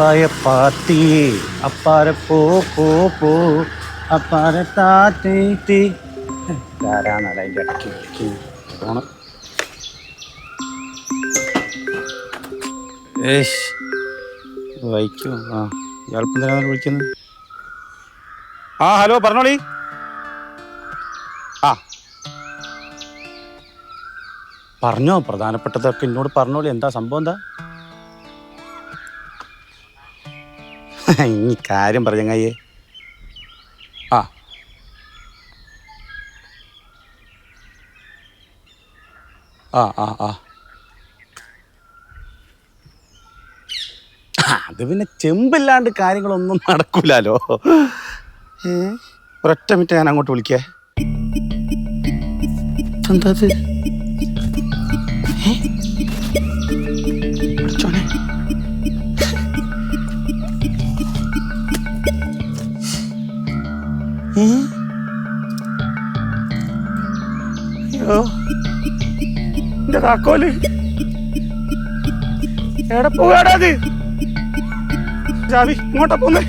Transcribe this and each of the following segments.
അപ്പായ പാത്തി അപ്പാര പോ പോ പോ അപ്പാര താത്തി തീ. ആരാണല്ലോ അതിന്റെ ഇടയ്ക്ക് വിളിക്കുന്നത് ഫോണ് ഏഷ് വൈക്കോ. ആ ഇയാൾപ്പം എന്തിനാണ് വിളിക്കുന്നത്? ആ ഹലോ പറഞ്ഞോളി. ആ. പറഞ്ഞോ പ്രധാനപ്പെട്ടതൊക്കെ എന്നോട് പറഞ്ഞോളി. എന്താ സംഭവം എന്താ? ഇനി കാര്യം പറഞ്ഞങ്ങയ്യേ ആ. ആ ആ ആ. അത് പിന്നെ ചെമ്പില്ലാണ്ട് കാര്യങ്ങളൊന്നും നടക്കൂലോ ഒരൊറ്റ ഞാൻ അങ്ങോട്ട് വിളിക്കേ. എന്താ എന്റെ താക്കോൽ എവിടെ പോവാടാ അത് ജാവി ഇങ്ങോട്ടാ പോന്നെ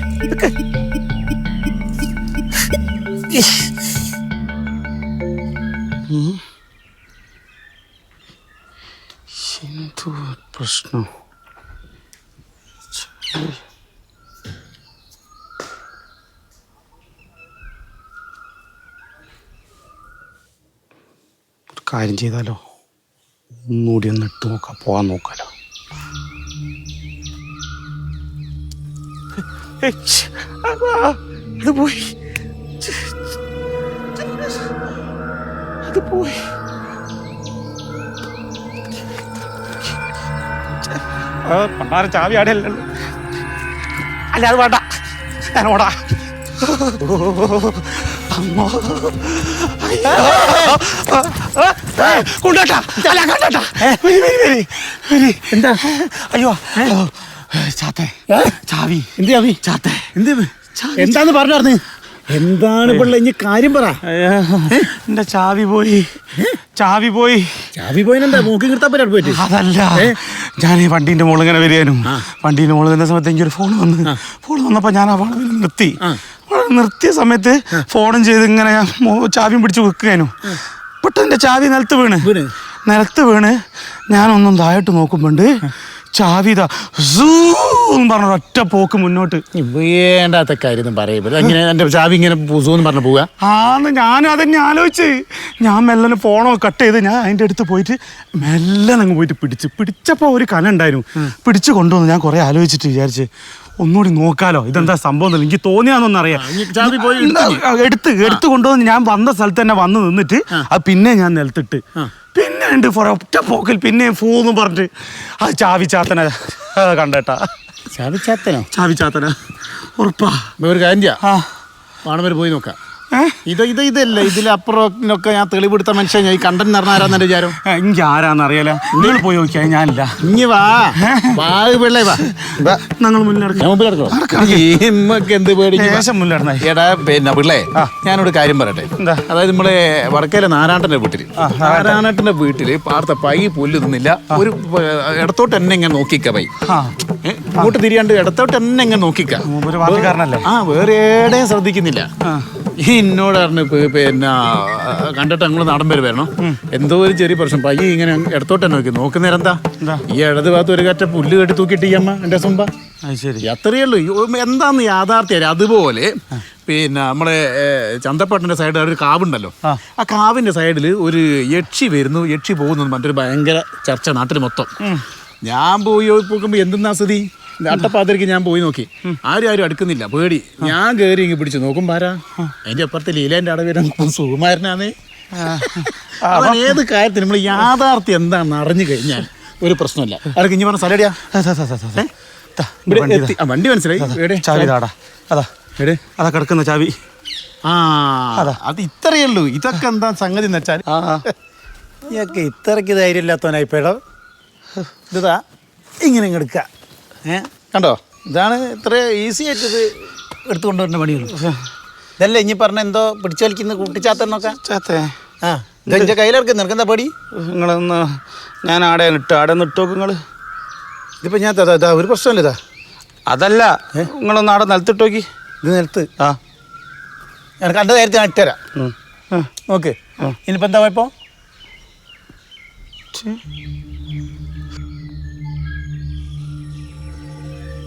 പ്രശ്നം കാര്യം ചെയ്താലോ? ഒന്നുകൂടി ഒന്ന് ഇട്ട് നോക്കാം. പോകാൻ നോക്കാലോ. അതാ, പോയി. അത് പോയി. ആ, പണ്ടാര ചാവി ആടെയല്ലോ അല്ല അത് വേണ്ട. ഞാൻ ഓടാ. അമ്മോ. അല്ല കണ്ടോട്ടാ വരി വരി വരി. വരി. എന്താ? അയ്യോ. ചാത്തേ. ചാവി. എന്ത് ചാവി ചാത്തേ. എന്ത്. എന്താന്ന് പറഞ്ഞാർന്ന് എന്താണ് പിള്ള ഇനി കാര്യം പറ? എന്റെ ചാവി പോയി. ചാവി പോയി. ചാവി പോയിനെന്താ? മൂക്കി നിർത്താൻ പറ്റും പോയിട്ട്? അതല്ല. ഞാൻ ഈ വണ്ടീന്റെ മുകളിൽ ഇങ്ങനെ വരികയാനും വണ്ടീന്റെ മുകളിൽ നിന്ന സമയത്ത് എനിക്കൊരു ഫോൺ വന്ന് ഫോൺ വന്നപ്പോ ഞാൻ ആ വളവിൽ നിർത്തി. നിർത്തിയ സമയത്ത് ഫോണും ചെയ്ത് ഇങ്ങനെ ചാവിയും പിടിച്ച് വെക്കുകയാനും പെട്ടെന്ന് എന്റെ ചാവി നിലത്ത് വീണ്? നിലത്ത് വീണ്. ഞാനൊന്നും താഴോട്ട് നോക്കുമ്പോണ്ട് ചാവി ഇതാ സൂ പറഞ്ഞ ഒറ്റ പോക്ക് മുന്നോട്ട്. വേണ്ടാത്ത കാര്യം പറയുമ്പോൾ അങ്ങനെ എന്റെ ചാവി ഇങ്ങനെ പൂസൂന്ന് പറഞ്ഞു പോവുക? ആന്ന് ഞാനും അതന്നെ ആലോചിച്ച്. ഞാൻ മെല്ലനെ ഫോണോ കട്ട് ചെയ്ത് ഞാൻ അതിന്റെ അടുത്ത് പോയിട്ട് മെല്ലനെ അങ്ങ് പോയിട്ട് പിടിച്ച്. പിടിച്ചപ്പോൾ ഒരു കല ഉണ്ടായിരുന്നു. പിടിച്ച് കൊണ്ടുവന്ന് ഞാൻ കുറേ ആലോചിച്ചിട്ട് വിചാരിച്ച്. ഒന്നുകൂടി നോക്കാലോ. ഇതെന്താ സംഭവം. എനിക്ക് തോന്നിയാന്നൊന്നും അറിയാം. ചാവി പോയി എടുത്ത് എടുത്ത് കൊണ്ടുവന്ന് ഞാൻ വന്ന സ്ഥലത്ത് തന്നെ വന്ന് നിന്നിട്ട് അത് പിന്നെ ഞാൻ നിലത്തിട്ട്. പിന്നെ ഉണ്ട് ഒറ്റ പോക്കിൽ പിന്നെ ഫൂന്ന് പറഞ്ഞിട്ട് അത് ചാവി ചാത്തന കണ്ടേട്ടാ. ചാവി ചാത്തനോ ചാവി ചാത്തന ഉറപ്പാ. ഒരു കാര്യം ആ. പോയി നോക്കാം. ഇത് ഇത് ഇതല്ല? ഇതിലപ്പുറമൊക്കെ ഞാൻ തെളിവെടുത്ത മനുഷ്യൻ ഈ കണ്ടന്റ് നടന്ന ആരാന്നെ വിചാരം? എനിക്ക് ആരാന്ന് അറിയാല. നിങ്ങൾ പോയി നോക്കിയാ ഞാനില്ല ഇനി വാ. വാ പിള്ളേ വാ. ഞങ്ങൾ ഞാൻ എന്ത് മുന്നിൽ എടാ പിന്നെ പിള്ളേ ഞാനൊരു കാര്യം പറയട്ടെ? അതായത് നമ്മളെ വടക്കേലെ നാരായണന്റെ വീട്ടിൽ. നാരായണന്റെ വീട്ടിൽ പാർത്ത പൈ പുല്ല് തിന്നില്ല. ഒരു ഇടത്തോട്ട് എന്നെ ഇങ്ങനെ നോക്കിക്ക പൈ. ഇങ്ങോട്ട് തിരിയാണ്ട് ഇടത്തോട്ട് എന്നെ ഇങ്ങനെ നോക്കിക്ക. ആ വേറെ എവിടെയും ശ്രദ്ധിക്കുന്നില്ല. ഈ എന്നോട് പറഞ്ഞു പിന്നെ കണ്ടിട്ട് അങ്ങോട്ട് നാടൻ പേര് വരണം. എന്തോ ഒരു ചെറിയ പ്രശ്നം. പയ്യ ഇങ്ങനെ ഇടത്തോട്ട് തന്നെ നോക്കി. നോക്കുന്നേരം എന്താ? എന്താ? ഈ ഇടത് ഭാഗത്ത് ഒരു കറ്റ പുല്ല് കെട്ടി തൂക്കിയിട്ട് ഈ അമ്മ എന്റെ സുമ്പ അത്രയേ ഉള്ളൂ. എന്താന്ന് യാഥാർത്ഥ്യം അതുപോലെ പിന്നെ നമ്മളെ ചന്തപ്പട്ടന്റെ സൈഡിൽ ഒരു കാവുണ്ടല്ലോ. ആ. ആ കാവിന്റെ സൈഡിൽ ഒരു യക്ഷി വരുന്നു. യക്ഷി പോകുന്നു മറ്റൊരു ഭയങ്കര ചർച്ച നാട്ടിൽ മൊത്തം. ഞാൻ പോയി പോകുമ്പോ എന്തെന്നാ സ്ഥിതി? അട്ടപ്പാതിരിക്ക് ഞാൻ പോയി നോക്കി. ആരും ആരും അടുക്കുന്നില്ല. പേടി. ഞാൻ കയറി ഇങ്ങ് പിടിച്ചു നോക്കും പാരാ അതിന്റെ അപ്പുറത്ത് ലീലേന്റെ അടവിരം സുകുമാരനാന്നേ. അവൻ ഏത് കാര്യത്തിന് നമ്മൾ യാഥാർത്ഥ്യം എന്താണെന്ന് അറിഞ്ഞു കഴിഞ്ഞാൽ ഒരു പ്രശ്നമില്ല. ആർക്ക് ഇനി പറഞ്ഞ സ്ഥലടിയാ വണ്ടി മനസ്സിലായി. ചാവി അതാ. അതാ കിടക്കുന്ന ചാവി. ആ അത്. ഇത്രയേ ഉള്ളൂ. ഇതൊക്കെ എന്താ സംഗതി എന്ന് വെച്ചാൽ. ഇതൊക്കെ ഇത്രയ്ക്ക് ധൈര്യമില്ലാത്തവനായി പേടോ ഇതാ. ഇങ്ങനെ ഇങ്ങ് എടുക്കുക. കണ്ടോ? ഇതാണ് ഇത്ര ഈസി ആയിട്ട് ഇത് എടുത്തുകൊണ്ട് വരുന്ന പണിയുള്ളൂ ഇതല്ലേ ഇനി പറഞ്ഞ എന്തോ പിടിച്ചു വലിക്കുന്ന കൂട്ടിച്ചാത്ത ചാത്തേ. ആ ഇത് എന്റെ കയ്യിലിറക്കും നിനക്കെന്താ പടി? നിങ്ങളൊന്ന് ഞാൻ ആടെ ഇട്ട് ആടെ ഒന്ന് ഇട്ട് നോക്ക് നിങ്ങൾ. ഇതിപ്പോ ഞാൻ ഇതാ, ഇതാ ഒരു പ്രശ്നമില്ല ഇതാ. അതല്ല നിങ്ങളൊന്ന് ആടെ നിലത്തിട്ട് നോക്കി ഇത് നിലത്ത്. ആ. ഞാൻ എന്റെ നേരത്തെ ഞാൻ ഇട്ടുതരാം നോക്ക് ഇനിയിപ്പോൾ എന്താ കുഴപ്പം?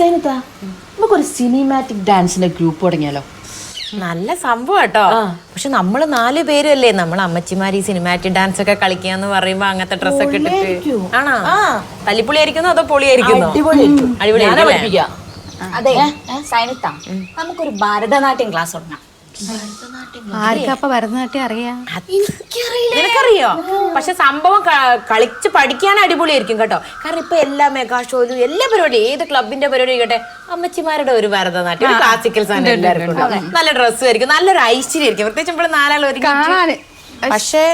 സൈനത്ത നമുക്കൊരു സിനിമാറ്റിക് ഡാൻസിന്റെ ഗ്രൂപ്പ് തുടങ്ങിയാലോ? നല്ല സംഭവം കേട്ടോ. പക്ഷെ നമ്മൾ നാല് പേരല്ലേ? നമ്മൾ അമ്മച്ചിമാര് ഈ സിനിമാറ്റിക് ഡാൻസ് ഒക്കെ കളിക്കാന്ന് പറയുമ്പോ അങ്ങനത്തെ ഡ്രസ്സൊക്കെ ഇട്ടിട്ട്. ആണോ? തല്ലിപ്പൊളി ആയിരിക്കുന്നോ അതോ പൊളിയായിരിക്കുന്നോ? അടിപൊളി അതെ. സൈനിത്ത. നമുക്കൊരു ഭാരതനാട്യം ക്ലാസ് തുടങ്ങാം. ആർക്കപ്പ ഭരതനാട്യം അറിയാം? നിനക്കറിയോ? പക്ഷെ സംഭവം കളിച്ച് പഠിക്കാൻ അടിപൊളിയായിരിക്കും കേട്ടോ. കാരണം ഇപ്പൊ എല്ലാ മെഗാ ഷോയിലും എല്ലാ പരിപാടിയും ഏത് ക്ലബിന്റെ പരിപാടി ആയിക്കോട്ടെ അമ്മച്ചിമാരുടെ ഒരു ഭരതനാട്യം ഒരു ക്ലാസിക്കൽ സാധനം നല്ല ഡ്രസ്സ് ആയിരിക്കും നല്ലൊരു ഐശ്വര്യം ആയിരിക്കും. പ്രത്യേകിച്ച് നമ്മൾ നാലാൾ കാണാന്. പക്ഷേ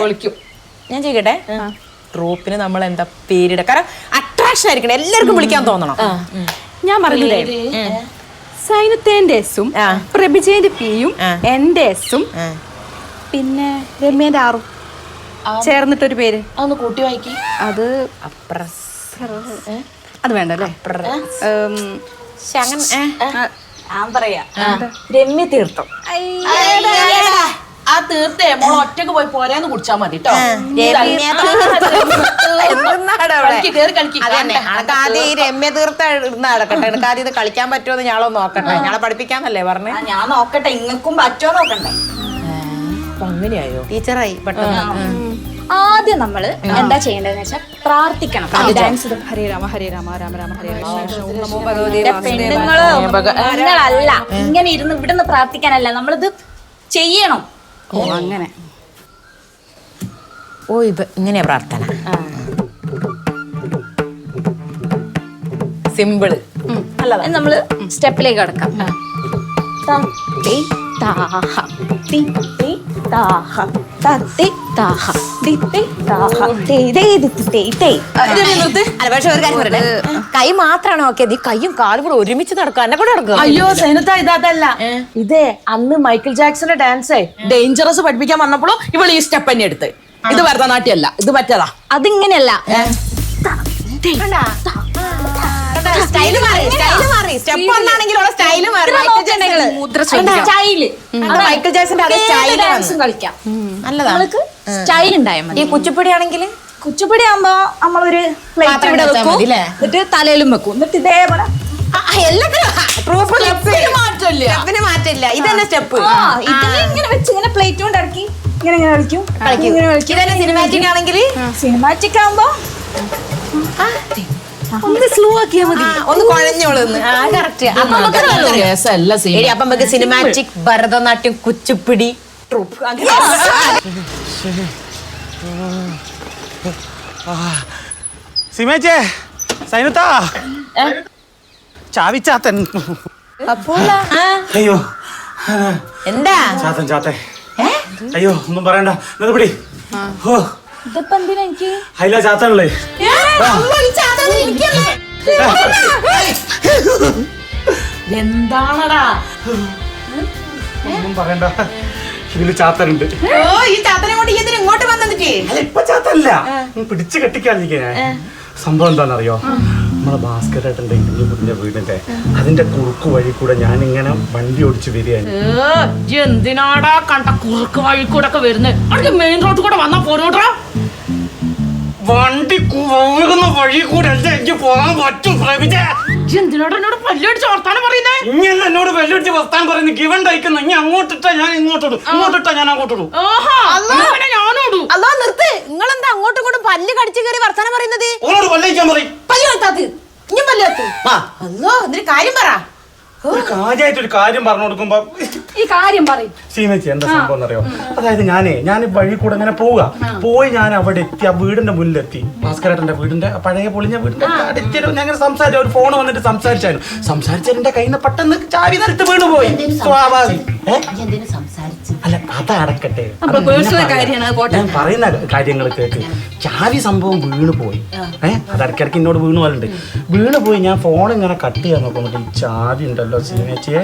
ഞാൻ ചെയ്യട്ടെ ട്രൂപ്പിന് നമ്മൾ എന്താ പേരിട കാരണം അട്രാക്ഷൻ ആയിരിക്കണം. എല്ലാവർക്കും വിളിക്കാൻ തോന്നണം. ഞാൻ പറഞ്ഞില്ലേ? സൈനത്തേന്റെ എസും പ്രഭിജയന്റെ പ്രഭിജേന്റെ പിയും. എന്റെ എസും പിന്നെ രമ്യന്റെ ആറും ചേർന്നിട്ടൊരു പേര്. അതൊന്ന് കൂട്ടി വായിക്കി. അത് അത് വേണ്ടല്ലേ. ഞാൻ പറയാ. രമ്യ തീർത്ഥം ആ തീർത്തേ മോൾ ഒറ്റയ്ക്ക് പോയി പോരാന്ന് കുടിച്ചാ മതി കേട്ടോ ആദ്യം ഈ രമ്യ തീർത്ത ഇടുന്ന നടക്കട്ടെ. എനിക്ക് ആദ്യം ഇത് കളിക്കാൻ പറ്റുമോ എന്ന് ഞാളോ നോക്കട്ടെ ഞാളെ പഠിപ്പിക്കാന്നല്ലേ പറഞ്ഞു? ഞാൻ നോക്കട്ടെ. ഇങ്ങക്കും പറ്റോ നോക്കണ്ടേ? അങ്ങനെയായോ? ടീച്ചറായി പെട്ടെന്ന്. ആദ്യം നമ്മൾ എന്താ ചെയ്യേണ്ടതെന്ന് വെച്ചാൽ പ്രാർത്ഥിക്കണം. ഡാൻസ് ഹരേ രാമ ഹരേ രാമ രാമ പെണ്ണുങ്ങളല്ല ഇങ്ങനെ ഇരുന്ന് ഇവിടുന്ന് പ്രാർത്ഥിക്കാനല്ല. നമ്മളിത് ചെയ്യണം. ഓ അങ്ങനെ. ഓ ഇത് ഇങ്ങനെയാ പ്രാർത്ഥന. സിമ്പിൾ ഇത് നമ്മൾ സ്റ്റെപ്പിലേക്ക് കടക്കാം. തത്തി താഹ തിത്തി താഹ തത്തി അല്ല പക്ഷെ ഒരു കാര്യം കൈ മാത്രമാണ് നോക്കിയത് ഈ കൈയും കാലും കൂടെ ഒരുമിച്ച് നടക്കുക. എന്നെ കൂടെ നടക്കുക. അയ്യോ സൈനത്ത ഇതല്ല. ഇതേ അന്ന് മൈക്കിൾ ജാക്സന്റെ ഡാൻസ് ഡേഞ്ചറസ് പഠിപ്പിക്കാൻ വന്നപ്പോഴും ഇവൾ ഈ സ്റ്റെപ്പ് തന്നെ എടുത്ത്. ഇത് ഭരതനാട്യമല്ല ഇത് മറ്റേതാ. അതിങ്ങനെയല്ല. സ്റ്റൈൽ മാറി സ്റ്റൈൽ മാറി. സ്റ്റെപ്പ് ഒന്നാണെങ്കിലും സ്റ്റൈൽ മാറി. മൈക്കിൾ ജാക്സൺ മുദ്ര സ്റ്റൈൽ. മൈക്കിൾ ജാക്സന്റെ അതേ സ്റ്റൈൽ ഡാൻസും കളിക്കാം. നല്ലതാണ്. നമ്മൾക്ക് സ്റ്റൈൽ ഉണ്ടായാൽ മതി. ഈ കുച്ചിപ്പുടി ആണെങ്കിൽ കുച്ചിപ്പുടി ആകുമ്പോ നമ്മളൊരു പ്ലേറ്റ് ഇവിടെ വെക്കും. എന്നിട്ട് തലയിലും വെക്കും. എന്നിട്ട് ഇതേപോലെ മാറ്റില്ല ഇതന്നെ സ്റ്റെപ്പ് ആ ഇതിനെ ഇങ്ങനെ വെച്ച് ഇങ്ങനെ പ്ലേറ്റ് കൊണ്ട് ഇറക്കി. ഇങ്ങനെ ഇങ്ങനെ കളിക്കും. ഇങ്ങനെ കളിക്കും. സിനിമാറ്റിക് ആണെങ്കിൽ? സിനിമാറ്റിക് ആകുമ്പോ ഒന്ന് സ്ലോ ആക്കിയാ മതി. ഒന്ന് കുഴഞ്ഞോളന്ന് ആ കറക്റ്റ് അപ്പൊ നമുക്ക് സിനിമാറ്റിക് ഭരതനാട്യം കുച്ചിപ്പിടി ട്രൂപ്പ് സിമേച്ചേ സൈനത്താ. ചാവിച്ചാത്തൻ. അയ്യോ. എന്താ? ചാത്തൻ ചാത്തൻ. അയ്യോ ഒന്നും പറയണ്ട. പിടി. ഓ. ഇതിപ്പോ എന്തിനാ എനിക്ക്? അയില ചാത്തനല്ലേ എന്താണടാ? ഒന്നും പറയണ്ട. ഇതിൽ ചാത്തനുണ്ട്. ഓ ഈ ചാത്തനെ കൊണ്ട് ഈ ഇതിന് ഇങ്ങോട്ട് വന്നിട്ട് അല്ല ഇപ്പൊ ചാത്തല്ല പിടിച്ച് കെട്ടിക്കാതിരിക്കേ സംഭവം എന്താണെന്നറിയോ? നമ്മളെ ഭാസ്കർ ഏട്ടന്റെ ഇടിഞ്ഞുപുട്ടിന്റെ വീടിന്റെ അതിന്റെ കുറുക്ക് വഴി കൂടെ ഞാൻ ഇങ്ങനെ വണ്ടി ഓടിച്ച് വരികയാണ്. എന്തിനാടാ കണ്ട കുറുക്ക് വഴി കൂടെ ഒക്കെ വരുന്നത് അവിടെ മെയിൻ റോഡ് കൂടെ വന്നാ പോരോട്ടാ. വണ്ടി പോകുന്ന വഴി കൂടെ അല്ല എനിക്ക് പോകാൻ പറ്റും? പ്രേമിച്ചേ. എന്തിനാടാ എന്നോട് പല്ലടിച്ച് വർത്താനം പറയുന്നേ? ഇങ്ങനെ എന്നോട് പല്ലടിച്ച് വർത്താനം പറയുന്നു. ഗിവൻ തയ്ക്കുന്നു ഇനി അങ്ങോട്ടിട്ടാ ഞാൻ ഇങ്ങോട്ടിടും ഇങ്ങോട്ടിട്ടാ ഞാൻ അങ്ങോട്ടിടും അല്ലോ നിർത്ത്. നിങ്ങളെന്താ അങ്ങോട്ടും ഇങ്ങോട്ടും പല്ല് കടിച്ചു കയറി വർത്താനം പറയുന്നത്? ഓനോട് പല്ലയിക്കാൻ പറയും. പല്ല് കത്താത്ത് ഇഞ്ഞും കത്ത് അല്ലോ കാര്യം പറ. ഒരു കാര്യമായിട്ട് ഒരു കാര്യം പറഞ്ഞു കൊടുക്കുമ്പോ ഈ കാര്യം പറയും. സീമച്ചി എന്താ സംഭവം എന്നറിയോ? അതായത് ഞാനേ ഞാൻ വഴി കൂടെ ഇങ്ങനെ പോവുക. പോയി ഞാൻ അവിടെ എത്തി ആ വീടിന്റെ മുന്നിലെത്തി. ഭാസ്കരേട്ടന്റെ വീടിന്റെ പഴയ പൊളിഞ്ഞ വീടിന്റെ അടുത്ത് ഞാൻ ഇങ്ങനെ സംസാരിച്ചു. ഒരു ഫോൺ വന്നിട്ട് സംസാരിച്ചായിരുന്നു. സംസാരിച്ചതിന്റെ കയ്യിൽ നിന്ന് പെട്ടെന്ന് ചാവി നിരത്ത് വീണ് പോയി. സ്വാഭാവികം? അല്ല അത് അടക്കട്ടെ ഞാൻ പറയുന്ന കാര്യങ്ങൾ കേട്ട്. ചാവി സംഭവം വീണ് പോയി. ഏഹ് അത് ഇടയ്ക്കിടയ്ക്ക് എന്നോട് വീണ് പോലുണ്ട്. വീണ് പോയി ഞാൻ ഫോൺ ഇങ്ങനെ കട്ട് ചെയ്യാൻ നോക്കുമ്പോൾ ഈ ചാവി ഉണ്ടല്ലോ. സീനച്ചിയെ?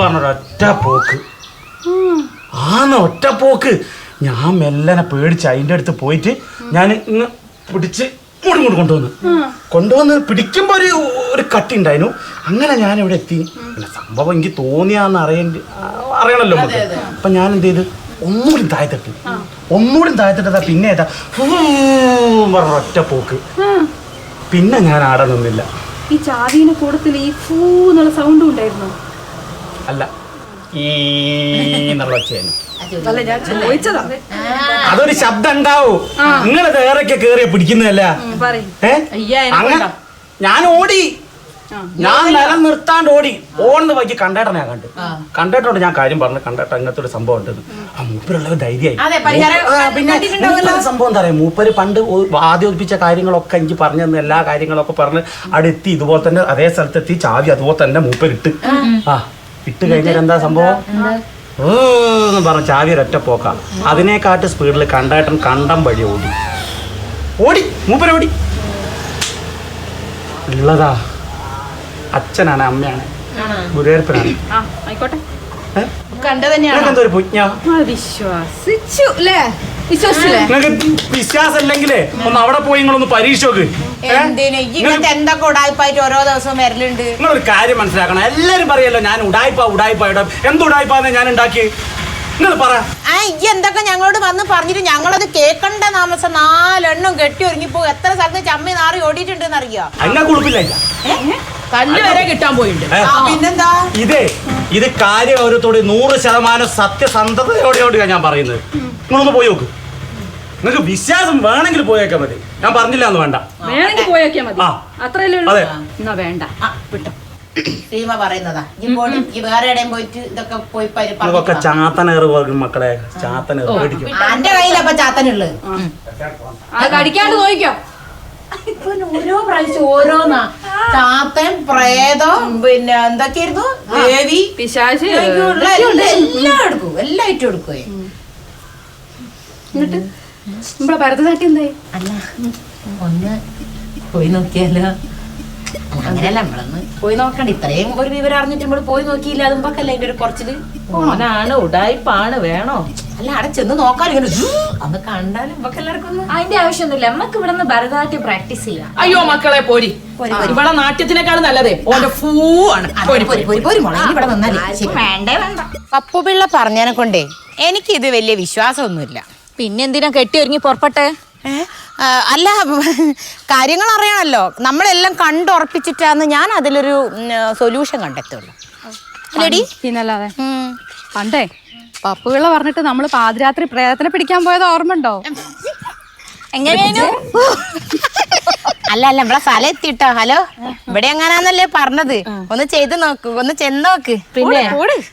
പറഞ്ഞൊരൊറ്റ പോക്ക്. ആന്ന് ഒറ്റ പോക്ക്. ഞാൻ മെല്ലനെ പേടിച്ച് അതിന്റെ അടുത്ത് പോയിട്ട് ഞാൻ ഇങ്ങ് പിടിച്ച് ഇങ്ങോട്ട് ഇങ്ങോട്ട് കൊണ്ടുവന്നു. കൊണ്ടുവന്ന് പിടിക്കുമ്പോൾ ഒരു ഒരു കട്ടി ഉണ്ടായിരുന്നു. അങ്ങനെ ഞാൻ ഇവിടെ എത്തി. പിന്നെ സംഭവം എനിക്ക് തോന്നിയാന്ന് അറിയേണ്ടി അറിയണല്ലോ നമുക്ക്. അപ്പം ഞാൻ എന്ത് ചെയ്ത് ഒന്നുകൂടി താഴ്ത്തിട്ട്. ഒന്നുകൂടി താഴ്ത്തിട്ടതാ പിന്നെ ഏതാ? പറഞ്ഞ ഒറ്റ പോക്ക്. പിന്നെ ഞാൻ ആടെ നിന്നില്ല. ഈ ചാവീനെ കൂടത്തിൽ ഈ ഫൂ എന്നുള്ള സൗണ്ടും ഉണ്ടായിരുന്നു? അല്ല. ഈ എന്നുള്ള ഒച്ചയായിരുന്നു. അല്ല ഞാൻ ചോദിച്ചതാ. അതൊരു ശബ്ദം ഉണ്ടാവൂ. നിങ്ങൾ വേറെയൊക്കെ കേറിയ പിടിക്കുന്നതല്ല? ഞാൻ ഓടി. ഞാൻ നിലം നിർത്താണ്ട് ഓടി. ഓടുന്ന വൈകി കണ്ടേട്ടനെ ഞാൻ കണ്ടു. കണ്ടേട്ടോട് ഞാൻ കാര്യം പറഞ്ഞു. കണ്ടേട്ട അങ്ങനത്തെ ഒരു സംഭവം ഉണ്ടെന്ന്. ആ മൂപ്പരുള്ള ധൈര്യമായി. അതെ, പരിഹാരം ആ, പിന്നെ മൂപ്പര് സംഭവം എന്താ പറയാ മൂപ്പര് പണ്ട് ആദ്യോദിപ്പിച്ച കാര്യങ്ങളൊക്കെ എനിക്ക് പറഞ്ഞു തന്ന എല്ലാ കാര്യങ്ങളൊക്കെ പറഞ്ഞ് അവിടെ എത്തി ഇതുപോലെ തന്നെ അതേ സ്ഥലത്തെത്തി ചാവി അതുപോലെ തന്നെ മൂപ്പരിട്ട്. ആ. ഇട്ട് കഴിഞ്ഞാൽ എന്താ സംഭവം? ഓന്ന് എന്ന് പറഞ്ഞ ചാവി ഒരൊറ്റ പോക്ക. അതിനെക്കാട്ട് സ്പീഡിൽ കണ്ടേട്ടൻ കണ്ടം വഴി ഓടി. ഓടി മൂപ്പര് ഓടി. ഉള്ളതാ. അച്ഛനാണ് അമ്മയാണ്. ഗുരുവേർപ്പനാണ് ആ ആയിക്കോട്ടെ. ഏ? കണ്ടു തന്നെയാണ്? നിങ്ങൾക്ക് എന്തോ പുജ്ഞ വിശ്വസിച്ചു അല്ലേ നിങ്ങൾക്ക് വിശ്വാസം ഇല്ലെങ്കിലേ ഒന്ന് അവിടെ പോയി നിങ്ങളൊന്ന് പരീക്ഷ നോക്ക്. എന്തൊക്കെ ഉടായ്പായിട്ട് ഓരോ ദിവസവും വരലുണ്ട്? നിങ്ങളൊരു കാര്യം മനസ്സിലാക്കണം. എല്ലാരും പറയല്ലോ ഞാൻ ഉടായ്പ ഉടായ്പ ഉടായ്പ എന്ത് ഉടായ്പാന്ന് ഞാൻ ഉണ്ടാക്കി നിങ്ങൾ പറ. ആ ഈ എന്തൊക്കെ ഞങ്ങളോട് വന്ന് പറഞ്ഞിട്ട് ഞങ്ങളത് കേക്കണ്ട താമസം. നാലെണ്ണം കെട്ടി ഒരുങ്ങിപ്പോ എത്ര സ്ഥലത്ത് ചമ്മി നാറി ഓടിയിട്ടുണ്ടെന്ന് അറിയോ അതിനെ കുളിപ്പില്ല കല്ല് വരെ കിട്ടാൻ പോയിട്ടുണ്ട്. ആ, പിന്നെന്താ? ഇതേ ഇത് കാര്യം ഓരോരുത്തോടെ നൂറ് ശതമാനം സത്യസന്ധതയോടെയോടെയാണ് ഞാൻ പറയുന്നത്. നിങ്ങളൊന്ന് പോയി നോക്ക്. നിങ്ങൾക്ക് വിശ്വാസം വേണമെങ്കിൽ പോയേക്കാൻ മതി. ഞാൻ പറഞ്ഞില്ല എന്ന് വേണ്ട. വേണമെങ്കിൽ പോയേക്കാ മതി. അത്രയല്ലേ ഉള്ളൂ. എന്നാ വേണ്ട. വിട്ടോ. സീമ പറയുന്നതാ. ഈ പോയി ഈ വേറെ എവിടെയും പോയിട്ട് ഇതൊക്കെ പോയി. ചാത്തനേറ് മക്കളെ. ചാത്തനേറ് എന്റെ കയ്യിലപ്പൊ ചാത്തനുള്ളത് അത് കടിക്കാണ്ട് നോക്കിക്കോ ഓരോ പ്രാവശ്യം ഓരോന്നാ. ചാത്തൻ പ്രേതം പിന്നെ എന്തൊക്കെയായിരുന്നു? ദേവി പിശാച് എല്ലാം എടുക്കും എല്ലാം ഇട്ട് എടുക്കുവേ. എന്നിട്ട്? നമ്മളെ ഭരതനാട്യം എന്തായി? അല്ല ഒന്ന് പോയി നോക്കിയാലോ. അങ്ങനെയല്ല നമ്മളൊന്ന് പോയി നോക്കണ്ട. ഇത്രയും ഒരു വിവരം അറിഞ്ഞിട്ട് നമ്മൾ പോയി നോക്കിയില്ല അതുമ്പക്കല്ല അതിന്റെ ഒരു കുറച്ചിൽ? ഓനാണ് ഉടായിപ്പാണ് വേണോ? അല്ല അവിടെ ചെന്ന് നോക്കാൻ ഇങ്ങനെ അന്ന് കണ്ടാലും നമുക്ക് എല്ലാവർക്കും ഒന്ന് അതിന്റെ ആവശ്യമൊന്നുമില്ല. നമുക്ക് ഇവിടെ നിന്ന് ഭരതനാട്യം പ്രാക്ടീസ് ചെയ്യാം. അയ്യോ മക്കളെ പോരി. ഇവിടെ നാട്യത്തിനേക്കാൾ നല്ലതേ. ഓന്റെ ഫൂ ആണ്. പോരി, പോരി, പോരി, പോരി മോളെ, ഇനി ഇവിടെ നിന്നാലേ ശരി. വേണ്ടേ വേണ്ട. പപ്പുപിള്ള പറഞ്ഞതിനെ കൊണ്ടേ എനിക്ക് ഇത് വലിയ വിശ്വാസമൊന്നുമില്ല. പിന്നെന്തിനാ കെട്ടി ഒരുങ്ങി പുറപ്പെട്ടെ? ഏ? ആ, അല്ല കാര്യങ്ങൾ അറിയണല്ലോ നമ്മളെല്ലാം കണ്ടുറപ്പിച്ചിട്ടാന്ന് ഞാൻ അതിലൊരു സൊല്യൂഷൻ കണ്ടെത്തുള്ളൂ. അല്ലേടി? പിന്നല്ലാതെ ഉം. പണ്ടേ പപ്പുപിള്ള പറഞ്ഞിട്ട് നമ്മൾ പാതിരാത്രി പ്രേതത്തിനെ പിടിക്കാൻ പോയത് ഓർമ്മയുണ്ടോ? എങ്ങനെയായിരുന്നു അല്ല അല്ല നമ്മളെ സ്ഥലം എത്തിട്ടോ ഹലോ? ഇവിടെ എങ്ങനാന്നല്ലേ പറഞ്ഞത്? ഒന്ന് ചെയ്ത് നോക്ക് ഒന്ന് ചെന്ന് നോക്ക്. പിന്നെ?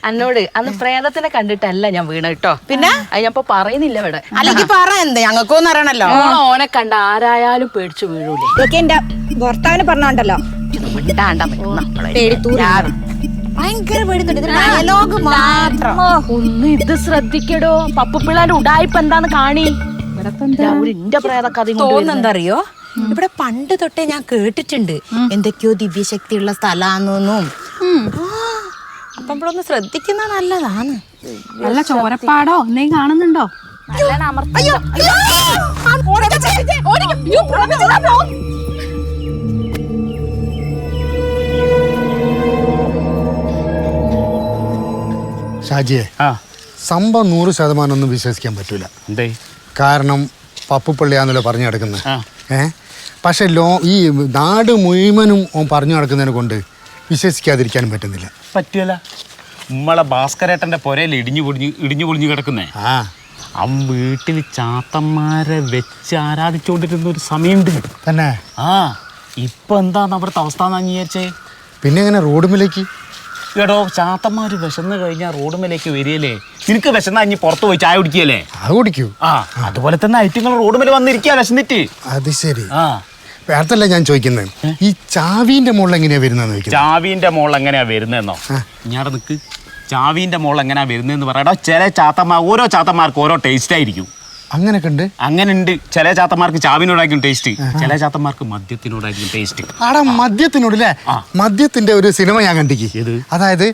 അന്നോട് അന്ന് പ്രേതത്തിനെ കണ്ടിട്ടല്ല ഞാൻ വീണ കേട്ടോ. പിന്നെ? അത് ഞാൻ ഇപ്പൊ പറയുന്നില്ല ഇവിടെ. അല്ലെങ്കിൽ പറ എന്താ? ഞങ്ങൾക്കൊന്നും അറിയണല്ലോ. ഓനെ കണ്ട ആരായാലും പേടിച്ചു വീഴൂലേ. എന്റെ ഭർത്താവിന് പറഞ്ഞോണ്ടല്ലോ. ഭയങ്കര പേടിക്കുന്നുണ്ട് ഡയലോഗ് മാത്രം ഒന്ന് ഇത് ശ്രദ്ധിക്കടോ പപ്പുപിള്ളാന്റെ ഉടായ്പ എന്താന്ന് കാണി പ്രേതക്കഥ തോന്നുന്നെന്തറിയോ ഇവിടെ പണ്ട് തൊട്ടേ ഞാൻ കേട്ടിട്ടുണ്ട് എന്തൊക്കെയോ ദിവ്യശക്തിയുള്ള സ്ഥലാന്നൊന്നും അപ്പൊ നമ്മളൊന്ന് ശ്രദ്ധിക്കുന്ന നല്ലതാണ് നല്ല ചോരപ്പാടോ എന്തെങ്കിലും കാണുന്നുണ്ടോ അയ്യോ, ഷാജിയെ സംഭവം നൂറ് ശതമാനം ഒന്നും വിശ്വസിക്കാൻ പറ്റൂല. എന്തേ? കാരണം പപ്പുപ്പള്ളിയാന്നല്ലോ പറഞ്ഞു കിടക്കുന്നത് ഏഹ് ഏ? പക്ഷെ ലോ ഈ നാട് മുഴുവനും ഓൻ പറഞ്ഞു നടക്കുന്നതിനെ കൊണ്ട് വിശ്വസിക്കാതിരിക്കാനും പറ്റുന്നില്ല. പറ്റിയല്ല നമ്മളെ ഭാസ്കരേട്ടന്റെ പുരയിൽ ഇടിഞ്ഞു പൊടിഞ്ഞ് ഇടിഞ്ഞു പൊളിഞ്ഞു കിടക്കുന്നേ. ആ. ആ വീട്ടിൽ ചാത്തന്മാരെ വെച്ച് ആരാധിച്ചുകൊണ്ടിരുന്ന ഒരു സമയമുണ്ട്. തന്നെ. ആ. ഇപ്പൊ എന്താണ് അവിടുത്തെ അവസ്ഥ എന്നാ വിചാരിച്ചേ പിന്നെ എങ്ങനെ റോഡുമിലേക്ക് എടോ ചാത്തന്മാര് വിശന്ന് കഴിഞ്ഞാൽ റോഡ് മേലേക്ക് വരികയല്ലേ? നിനക്ക് വിശന്നാ ഇനി പുറത്ത് പോയി ചായ കുടിക്കുകയല്ലേ? അത് കുടിക്കൂ. ആ അതുപോലെ തന്നെ ഐറ്റങ്ങൾ റോഡ് മേലെ വന്നിരിക്കുക വിശന്നിട്ട്. അത് ശരി. ആ. വേർത്തല്ല ഞാൻ ചോദിക്കുന്നത് ഈ ചാവിന്റെ മുകളിൽ എങ്ങനെയാ വരുന്നതെന്ന് ചോദിക്കുന്നത് ചാവീന്റെ മോൾ എങ്ങനെയാ വരുന്നതെന്നോ? ഞാൻ നിക്ക്. ചാവിന്റെ മോൾ എങ്ങനെയാ വരുന്നതെന്ന് പറയാടോ ചില ചാത്തന്മാർ ഓരോ ചാത്തന്മാർക്ക് ഓരോ ടേസ്റ്റ് ആയിരിക്കും. അങ്ങനെയൊക്കെ ഉണ്ട് അങ്ങനെ ഉണ്ട് ചില ചാത്തന്മാർക്ക് ചാവിനോടായിരിക്കും ടേസ്റ്റ് ചില ചാത്തന്മാർക്ക് മദ്യത്തിനോടായിരിക്കും ടേസ്റ്റ് ആടാ മദ്യത്തിനോടല്ലേ മദ്യത്തിന്റെ ഒരു സിനിമ ഞാൻ കണ്ടിക്ക്. അതായത്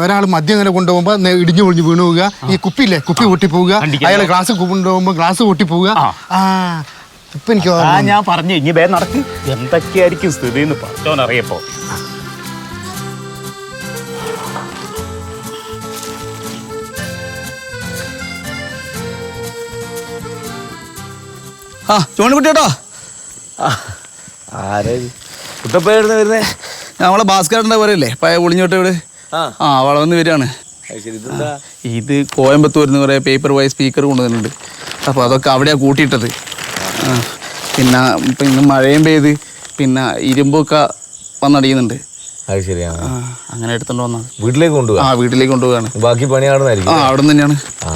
ഒരാൾ മദ്യം ഇങ്ങനെ കൊണ്ടുപോകുമ്പോ ഇടിഞ്ഞു പൊളിഞ്ഞു വീണു പോവുക ഈ കുപ്പിയില്ലേ? കുപ്പി പൊട്ടി പോവുക അയാൾ ഗ്ലാസ് കൊണ്ടുപോകുമ്പോ ഗ്ലാസ് പൊട്ടി പോവുക ആ. ഇപ്പൊ എനിക്ക് ഞാൻ പറഞ്ഞു ഇനി വേ നടക്കും. എന്തൊക്കെയായിരിക്കും സ്ഥിതി എന്ന് പറഞ്ഞോനറിയപ്പോ ആ കുട്ടപ്പയായിരുന്നു വരുന്നേ? നമ്മളെ ഭാസ്കരന്റെ പോരല്ലേ? പഴയ ഒളിഞ്ഞോട്ട് ഇവിടെ ആ. ആ വളർന്ന് വരികയാണ്. ഇത് കോയമ്പത്തൂരിൽ നിന്ന് കുറേ പേപ്പർ വൈസ് സ്പീക്കർ കൊണ്ടുവന്നിട്ടുണ്ട്. അപ്പോൾ അതൊക്കെ അവിടെയാണ് കൂട്ടിയിട്ടത്. പിന്നെ പിന്നെ മഴയും പെയ്ത് പിന്നെ ഇരുമ്പൊക്കെ വന്നടിയുന്നുണ്ട്. അത് ശരിയാണ് ആ. അങ്ങനെ എടുത്തോണ്ട് വന്നത്. വീട്ടിലേക്ക് ആ കൊണ്ടുപോകാം വീട്ടിലേക്ക് കൊണ്ടുപോകാണ് ബാക്കി പണി ആ ആടുന്നായിരിക്കും അവിടെ നിന്ന് തന്നെയാണ്. ആ.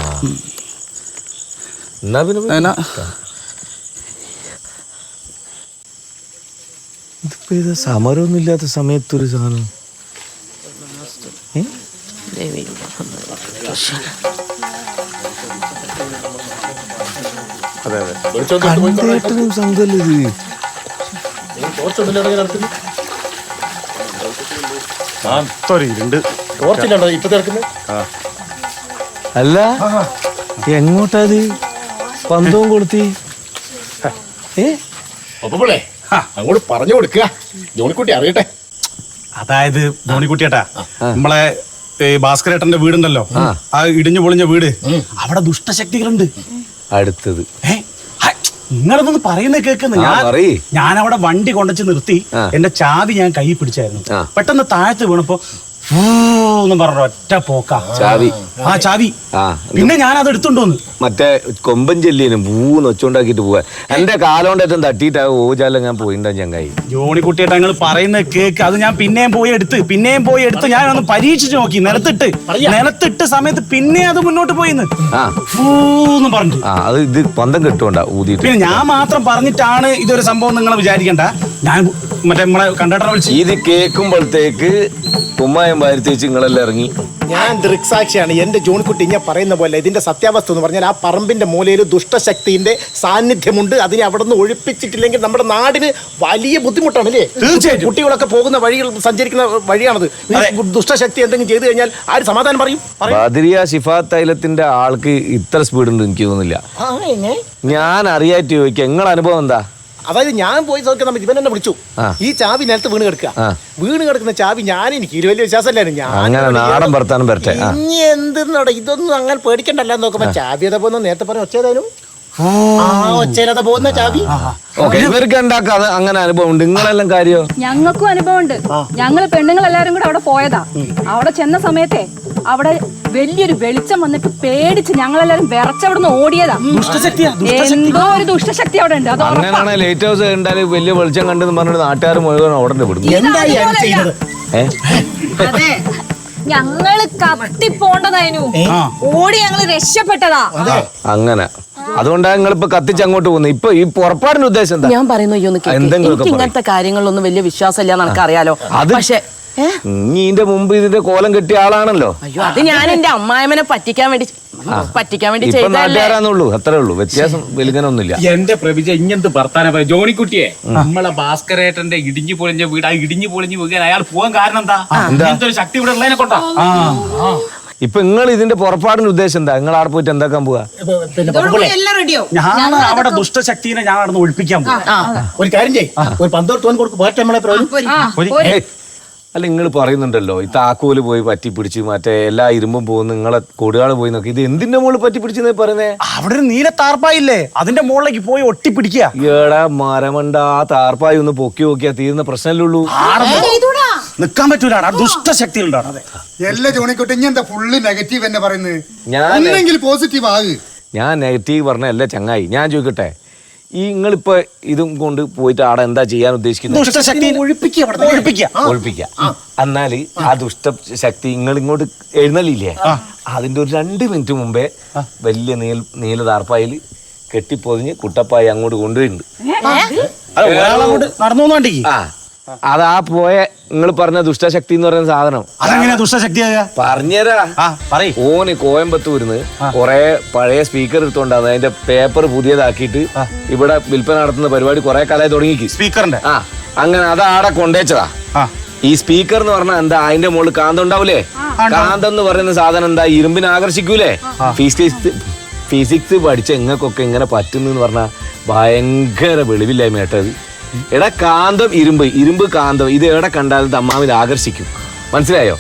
എന്നാ പിന്നെ ഇത് സമരമൊന്നും ഇല്ലാത്ത സമയത്തൊരു സാധനം? കണ്ടേട്ടനും സംഘല്ല ഇത്? അല്ല എങ്ങോട്ടാ ഇത് പന്തവും കൊടുത്തി ഏ? അപ്പോളേ അങ്ങോട്ട് പറഞ്ഞു കൊടുക്കുക. ജോണിക്കുട്ടി അറിയട്ടെ. അതായത് ധോണിക്കുട്ടിയേട്ടാ നമ്മളെ ഭാസ്കരേട്ടന്റെ വീടുണ്ടല്ലോ. ആ. ഇടിഞ്ഞു പൊളിഞ്ഞ വീട്. അവിടെ ദുഷ്ടശക്തികളുണ്ട്. അടുത്തത്. നിങ്ങളൊന്നും ഹ, നിങ്ങളതൊന്ന് പറയുന്ന കേൾക്കുന്നു. ഞാൻ. ഞാൻ അവിടെ വണ്ടി കൊണ്ടുവച്ച് നിർത്തി എന്റെ ചാവി ഞാൻ കൈ പിടിച്ചായിരുന്നു. പെട്ടെന്ന് താഴത്ത് വീണപ്പോ പറഞ്ഞ ഒറ്റ പോക്കാ. ചാവി. ആ ചാവി. ആ പിന്നെ ഞാൻ അത് എടുത്തുണ്ടോ മറ്റേ കൊമ്പൻ ചെല്ലിന് പൂന്ന് ഒച്ചുണ്ടാക്കിട്ട് പോവാ. എന്റെ കാലോണ്ടേറ്റം തട്ടിയിട്ടാ ഓജാലും ഞാൻ പോയിണ്ടാ ചങ്ങായി. ജോണിക്കുട്ടിയേട്ടാ നിങ്ങൾ പറയുന്ന കേക്ക് അത് ഞാൻ പിന്നെയും പോയി എടുത്ത് പിന്നെയും പോയി എടുത്ത് ഞാൻ ഒന്ന് പരീക്ഷിച്ച് നോക്കി നിലത്തിട്ട്. നിലത്തിട്ട് സമയത്ത് പിന്നെ അത് മുന്നോട്ട് പോയിന്ന്. ആ. ഫൂന്ന് പറഞ്ഞു ആ അത് ഇത് പന്തം കെട്ടുകൊണ്ടാ ഊതിയിട്ട്. പിന്നെ ഞാൻ മാത്രം പറഞ്ഞിട്ടാണ് ഇതൊരു സംഭവം നിങ്ങൾ വിചാരിക്കണ്ട. ഞാൻ മറ്റേ നമ്മളെ കണ്ടക്ടറെ വിളിച്ച് ഇത് കേൾക്കുമ്പോഴത്തേക്ക് കുമ്മായം വാരിത്തേച്ച് നിങ്ങളെല്ലാം ഇറങ്ങി. ഞാൻ ദൃക്സാക്ഷിയാണ്. എന്റെ ജോണിക്കുട്ടി ഞാൻ പറയുന്ന പോലെ ഇതിന്റെ സത്യാവസ്ഥ എന്ന് പറഞ്ഞാൽ ആ പറമ്പിന്റെ മൂലയിൽ ദുഷ്ടശക്തിന്റെ സാന്നിധ്യമുണ്ട്. അതിനെ അവിടെ നിന്ന് ഒഴിപ്പിച്ചിട്ടില്ലെങ്കിൽ നമ്മുടെ നാടിന് വലിയ ബുദ്ധിമുട്ടാണ് അല്ലേ തീർച്ചയായിട്ടും. കുട്ടികളൊക്കെ പോകുന്ന വഴികൾ സഞ്ചരിക്കുന്ന വഴിയാണത്. ഈ ദുഷ്ടശക്തി എന്തെങ്കിലും ചെയ്തു കഴിഞ്ഞാൽ ആര് സമാധാനം പറയും? ബദരിയ ശിഫാ തൈലത്തിന്റെ ആൾക്ക് ഇത്ര സ്പീഡിൽ ഉണ്ട് എനിക്ക് തോന്നുന്നില്ല? ഞാൻ അറിയാറ്റ് ചോദിക്കാം. നിങ്ങളുടെ അനുഭവം എന്താ? അതായത് ഞാൻ പോയി നോക്കി നമ്മൾ ഇവൻ എന്നെ വിളിച്ചു. ഈ ചാവി നിലത്ത് വീണ് കിടക്കുക. വീണ് കിടക്കുന്ന ചാവി ഞാൻ എനിക്ക് ഇത് വലിയ വിശ്വാസമല്ലായിരുന്നു ഞാൻ അങ്ങനെ നാടൻ വർത്താനം വരട്ടെ. ആ. ഇനി എന്തെന്നോടെ? ഇതൊന്നും അങ്ങനെ പേടിക്കണ്ടല്ലോ നോക്കുമ്പോ ചാവി അതേപോലെ നേരത്തെ പറഞ്ഞ ഒച്ചേതായാലും ആ പോകുന്ന ചാവി? ഓക്കെ ഇവർക്ക് ഉണ്ടാക്കാം അങ്ങനെ അനുഭവം ഉണ്ട്. നിങ്ങളെല്ലാം കാര്യോ? ഞങ്ങൾക്കും അനുഭവമുണ്ട്. ഞങ്ങൾ പെണ്ണുങ്ങൾ എല്ലാരും കൂടെ അവിടെ പോയതാ. അവിടെ ചെന്ന സമയത്തെ അവിടെ വലിയൊരു വെളിച്ചം വന്നിട്ട് പേടിച്ച് ഞങ്ങളെല്ലാരും വിറച്ചവിടുന്ന് ഓടിയതാ. ദുഷ്ടശക്തിയാ എന്തോ ഒരു ദുഷ്ടശക്തി അവിടെ ഉണ്ട്. അത്. അങ്ങനെയാണെങ്കിൽ ലൈറ്റ് ഹൗസ് കണ്ടാൽ വലിയ വെളിച്ചം കണ്ടെന്ന് പറഞ്ഞിട്ട് നാട്ടുകാർ മുഴുവൻ അവിടെ വിടും. എന്തായി ചെയ്യുന്നത് അതെ. ഞങ്ങൾ കത്തിപ്പോണ്ടതായിരുന്നു ഓടി ഞങ്ങൾ രക്ഷപ്പെട്ടതാ. അങ്ങനെ. അതുകൊണ്ടാണ് നിങ്ങൾ ഇപ്പൊ കത്തിച്ച് അങ്ങോട്ട് പോകുന്നത്. ഇപ്പൊ ഈ പുറപ്പാടിന്റെ ഉദ്ദേശം എന്താ? ഞാൻ പറയുന്നു എനിക്ക് ഇങ്ങനത്തെ കാര്യങ്ങളിലൊന്നും വലിയ വിശ്വാസമില്ല അറിയാലോ അത് പക്ഷെ ഏ? നീ എന്റെ മുമ്പ് ഇതിന്റെ കോലം കെട്ടിയ ആളാണല്ലോ. അയ്യോ അത് ഞാൻ എന്റെ അമ്മായമ്മനെ പറ്റിക്കാൻ വേണ്ടി പറ്റിക്കാൻ വേണ്ടി നാട്ടുകാരാന്നുള്ളൂ അത്രേ ഉള്ളൂ. വ്യത്യാസം വലുങ്ങനൊന്നുമില്ല എന്റെ പ്രഭിജ ഇങ്ങനത്തെ ഭർത്താനം പറയാം ജോണിക്കുട്ടിയെ നമ്മളെ ഭാസ്കരേട്ടന്റെ ഇടിഞ്ഞു പൊളിഞ്ഞ വീട് ആ ഇടിഞ്ഞു പൊളിഞ്ഞു വീഴാൻ അയാൾ പോകാൻ കാരണം എന്താ? ഇങ്ങനത്തെ ഒരു ശക്തി ഇവിടെ ഉള്ളതിനെ കൊണ്ടാ. ഇപ്പൊ നിങ്ങൾ ഇതിന്റെ പുറപ്പാടിന്റെ ഉദ്ദേശം എന്താ? നിങ്ങൾ ആടെ പോയിട്ട് എന്താക്കാൻ പോവാ? എല്ലാം റെഡിയോ ഞാൻ അവിടെ ദുഷ്ടശക്തിനെ ഞാൻ അവിടെ ഒഴിപ്പിക്കാൻ പോകും ഒരു കാര്യം ചെയ്യ്. ഒരു പന്തോട്ട് തോൻ കൊടുക്കും. നമ്മളെ അല്ല നിങ്ങൾ പറയുന്നുണ്ടല്ലോ ഈ താക്കോൽ പോയി പറ്റി പിടിച്ച് മറ്റേ എല്ലാ ഇരുമ്പും പോകുന്ന നിങ്ങളെ കൊടുകാൾ പോയി നോക്കി. ഇത് എന്തിന്റെ മുകളിൽ പറ്റി പിടിച്ചെന്ന് പറയുന്നേ? അവിടെ ഒരു നീല താർപ്പായില്ലേ? അതിന്റെ മുകളിലേക്ക് പോയി ഒട്ടിപ്പിടിക്കുക. ഏടാ മരമണ്ട ആ താർപ്പായി ഒന്ന് പൊക്കി നോക്കിയാ തീരുന്ന പ്രശ്നമല്ലേ ഉള്ളൂ. നിക്കാൻ പറ്റൂലാണ് എല്ലാ ഇനി എന്താ ഫുള്ള് നെഗറ്റീവ് എന്നെ പറയുന്നത്? ഞാൻ- പോസിറ്റീവ് ആക്. ഞാൻ നെഗറ്റീവ് പറഞ്ഞല്ല ചങ്ങായി ഞാൻ ചോദിക്കട്ടെ? ഈ നിങ്ങളിപ്പോ ഇതും കൊണ്ട് പോയിട്ട് ആടെ എന്താ ചെയ്യാൻ ഉദ്ദേശിക്കുന്നത്? ഒഴിപ്പിക്കുക എന്നാൽ ആ. ദുഷ്ടശക്തി നിങ്ങൾ ഇങ്ങോട്ട് എഴുന്നള്ളില്ലേ അതിന്റെ ഒരു രണ്ട് മിനിറ്റ് മുമ്പേ വലിയ നീൽ നീല താർപ്പായിൽ കെട്ടിപ്പൊതിഞ്ഞ് കുട്ടപ്പായി അങ്ങോട്ട് കൊണ്ടുപോയിട്ടുണ്ട് ഒരാളങ്ങോട്ട് നടന്നു അത് ആ പോയ നിങ്ങൾ പറഞ്ഞ ദുഷ്ടശക്തി എന്ന് പറയുന്ന സാധനം. അതെങ്ങനെയാ ദുഷ്ടശക്തി പറഞ്ഞരാ. ആ പറയ്. ഓന് കോയമ്പത്തൂരിന്ന് കൊറേ പഴയ സ്പീക്കർ എടുത്തോണ്ടാന്ന് അതിന്റെ പേപ്പർ പുതിയതാക്കിയിട്ട് ഇവിടെ വിൽപ്പന നടത്തുന്ന പരിപാടി കൊറേ കാലമായി തുടങ്ങി സ്പീക്കറിന്റെ ആ അങ്ങനെ അത് ആടെ കൊണ്ടേച്ചതാ. ഈ സ്പീക്കർ എന്ന് പറഞ്ഞാൽ എന്താ അതിന്റെ മുകളിൽ കാന്തം ഉണ്ടാവൂലേ കാന്തം. എന്ന് പറയുന്ന സാധനം എന്താ ഇരുമ്പിനെ ആകർഷിക്കൂലേ? ഫിസിക്സ് ഫിസിക്സ് പഠിച്ച എങ്ങക്കൊക്കെ ഇങ്ങനെ പറ്റുന്നു പറഞ്ഞാൽ ഭയങ്കര വെളിവില്ലായ്മ കേട്ടത് എടാ കാന്തം ഇരുമ്പ് ഇരുമ്പ് കാന്തം ഇത് എവിടെ കണ്ടാലും തമ്മാവിൽ ആകർഷിക്കും. മനസ്സിലായോ?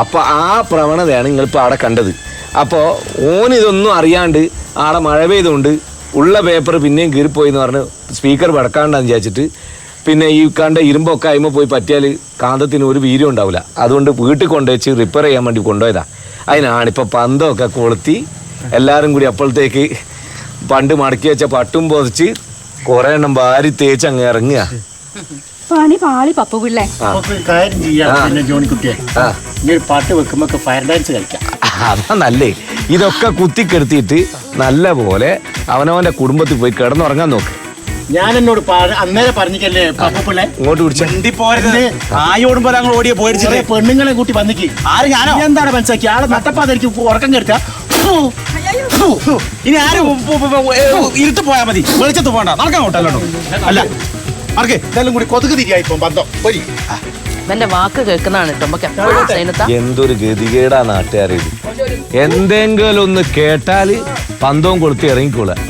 അപ്പൊ ആ പ്രവണതയാണ് നിങ്ങളിപ്പോൾ അവിടെ കണ്ടത്. അപ്പോൾ ഓൻ ഇതൊന്നും അറിയാണ്ട് ആടെ മഴ പെയ്തുകൊണ്ട് ഉള്ള പേപ്പർ പിന്നെയും കീറിപ്പോയി എന്ന് പറഞ്ഞ് സ്പീക്കർ വടക്കാണ്ടെന്ന് വിചാരിച്ചിട്ട് പിന്നെ ഈ കണ്ട ഇരുമ്പൊക്കെ അയിമ പോയി പറ്റിയാൽ കാന്തത്തിന് ഒരു വീര്യം ഉണ്ടാവില്ല അതുകൊണ്ട് വീട്ടിൽ കൊണ്ടുവച്ച് റിപ്പയർ ചെയ്യാൻ വേണ്ടി കൊണ്ടുപോയതാ. അതിനാണ് ഇപ്പോൾ പന്തമൊക്കെ കൊളുത്തി എല്ലാവരും കൂടി അപ്പോഴത്തേക്ക് പണ്ട് മടക്കി വെച്ച പട്ടും പൊതിച്ച് കുറേ എണ്ണം വാരി തേച്ച് അങ്ങ് ഇറങ്ങുക. പണി പാളി പപ്പു പിള്ളേ. നമുക്ക് ഒരു കാര്യം ചെയ്യാം പിന്നെ ജോണിക്കുട്ടിയെ ആ. ഒരു പാട്ട് വെക്കുമ്പോ ഫയർ ഡാൻസ് കളിക്കാം. അതാ നല്ലേ. ഇതൊക്കെ കുത്തിക്കെടുത്തിട്ട് നല്ല പോലെ അവനവന്റെ കുടുംബത്തിൽ പോയി കിടന്നുറങ്ങാൻ നോക്ക്. ഞാൻ എന്നോട് അന്നേരം അന്നേരം പറഞ്ഞിക്കല്ലേ പപ്പിള്ളേ ഇങ്ങോട്ട് പിടിച്ച. വണ്ടി പോരുത്. പോലെ ഞങ്ങൾ ഓടിയ പോയിട്ട് പെണ്ണുങ്ങളെ കൂട്ടി വന്നിക്ക്. ആര് ഞാനോ? എന്താണ് മനസ്സിലാക്കി ആളെ നട്ടപ്പാതായിരിക്കും ഉറക്കം കെടുത്ത ഇനി ആരും ഇരുട്ട് പോയാൽ മതി. വെളിച്ചത്ത് പോകണ്ട. നടക്കാൻ കേട്ടോ. അല്ല മാർക്കേ ഇതെല്ലാം കൂടി കൊതുക് തിരിയായി ഇപ്പം ബന്ധം. പോയി. ഇവന്റെ വാക്ക് കേൾക്കുന്നതാണ് കേട്ടോ. എന്തൊരു ഗതികേടാ നാട്ടുകാർ ഇത്. എന്തെങ്കിലും ഒന്ന് കേട്ടാൽ പന്തവും കൊളുത്തി ഇറങ്ങിക്കോളാം